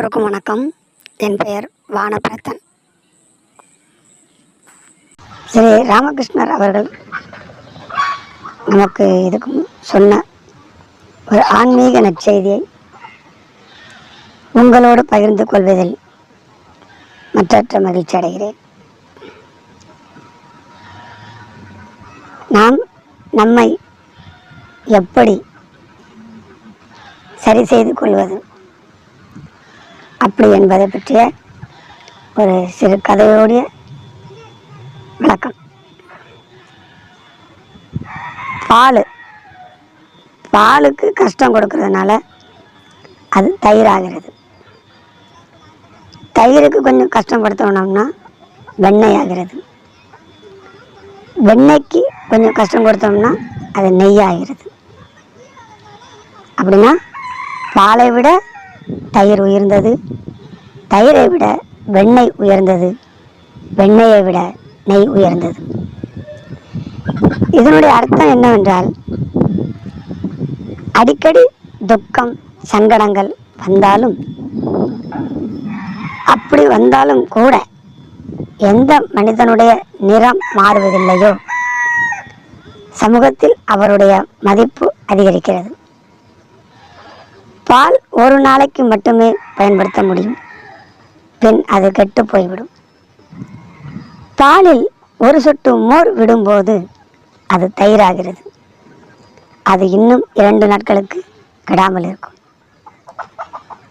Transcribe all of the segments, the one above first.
எல்லோருக்கும் வணக்கம். என் பெயர் வானப்பிரத்தன். ஸ்ரீ ராமகிருஷ்ணர் அவர்கள் நமக்கு இதுக்கும் சொன்ன ஒரு ஆன்மீக நற்செய்தியை உங்களோடு பகிர்ந்து கொள்வதில் மற்றற்ற மகிழ்ச்சி அடைகிறேன். நாம் நம்மை எப்படி சரி செய்து கொள்வது? அப்படி என்பதை பற்றிய ஒரு சிறு கதையோடைய விளக்கம். பால். பாலுக்கு கஷ்டம் கொடுக்கறதுனால அது தயிராகிறது. தயிருக்கு கொஞ்சம் கஷ்டம் கொடுத்தோம்னா வெண்ணெய் ஆகிறது வெண்ணெய்க்கு கொஞ்சம் கஷ்டம் கொடுத்தோம்னா அது நெய் ஆகிறது அப்படின்னா பாலை விட தயிர் உயர்ந்தது. தயிரை விட வெண்ணெய் உயர்ந்தது. வெண்ணெயை விட நெய் உயர்ந்தது. இதனுடைய அர்த்தம் என்னவென்றால் அடிக்கடி துக்கம் சங்கடங்கள் வந்தாலும் அப்படி வந்தாலும் கூட எந்த மனிதனுடைய நிறம் மாறுவதில்லையோ. சமூகத்தில் அவருடைய மதிப்பு அதிகரிக்கிறது. பால் ஒரு நாளைக்கு மட்டுமே பயன்படுத்த முடியும். பின் அது கெட்டு போய்விடும். பாலில் ஒரு சொட்டு மோர் விடும்போது அது தயிராகிறது. அது இன்னும் இரண்டு நாட்களுக்கு கெடாமல் இருக்கும்.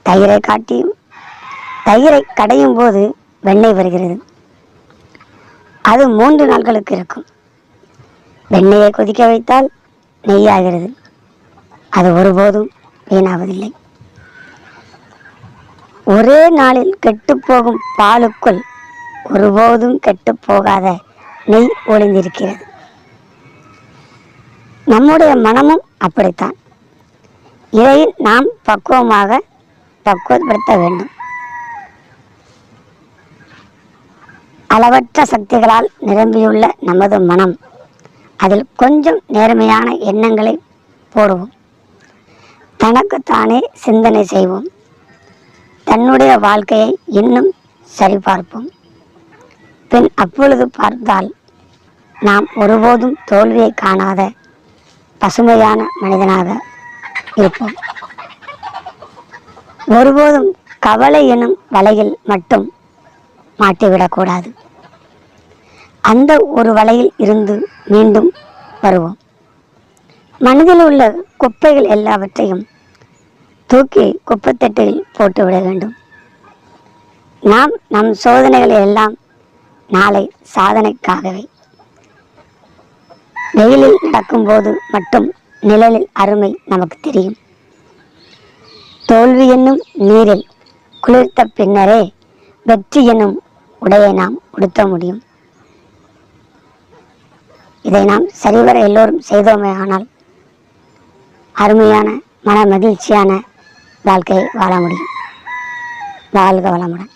தயிரை காட்டியும் தயிரை கடையும் போது வெண்ணெய் வருகிறது. அது மூன்று நாட்களுக்கு இருக்கும். வெண்ணெயை கொதிக்க வைத்தால் நெய்யாகிறது. அது ஒருபோதும் வீணாவதில்லை. ஒரே நாளில் கெட்டுப்போகும் பாலுக்குள் ஒருபோதும் கெட்டுப் போகாத நெய் ஒளிந்திருக்கிறது. நம்முடைய மனமும் அப்படித்தான். இதை நாம் பக்குவமாக பக்குவப்படுத்த வேண்டும். அளவற்ற சக்திகளால் நிரம்பியுள்ள நமது மனம் அதில் கொஞ்சம் நேர்மையான எண்ணங்களை போடுவோம். தனக்குத்தானே சிந்தனை செய்வோம். தன்னுடைய வாழ்க்கையை இன்னும் சரிபார்ப்போம். பின் அப்பொழுது பார்த்தால் நாம் ஒருபோதும் தோல்வியை காணாத பசுமையான மனிதனாக இருப்போம். ஒருபோதும் கவலை எனும் வலையில் மட்டும் மாட்டிவிடக்கூடாது. அந்த ஒரு வலையில் இருந்து மீண்டும் வருவோம். மனதில் உள்ள குப்பைகள் எல்லாவற்றையும் தூக்கி குப்பைத்தட்டில் போட்டுவிட வேண்டும். நாம் நம் சோதனைகளை எல்லாம் நாளை சாதனைக்காகவே. வெயிலில் நடக்கும்போது மட்டும் நிழலில் அருமை நமக்கு தெரியும். தோல்வி என்னும் நீரில் குளிர்த்த பின்னரே வெற்றி என்னும் உடையை நாம் உடுத்த முடியும். இதை நாம் சரிவர எல்லோரும் செய்தோமே ஆனால் அருமையான மன மகிழ்ச்சியான வாழ்க்கை வாழ முடியும். வாழ்க வளமுடன்.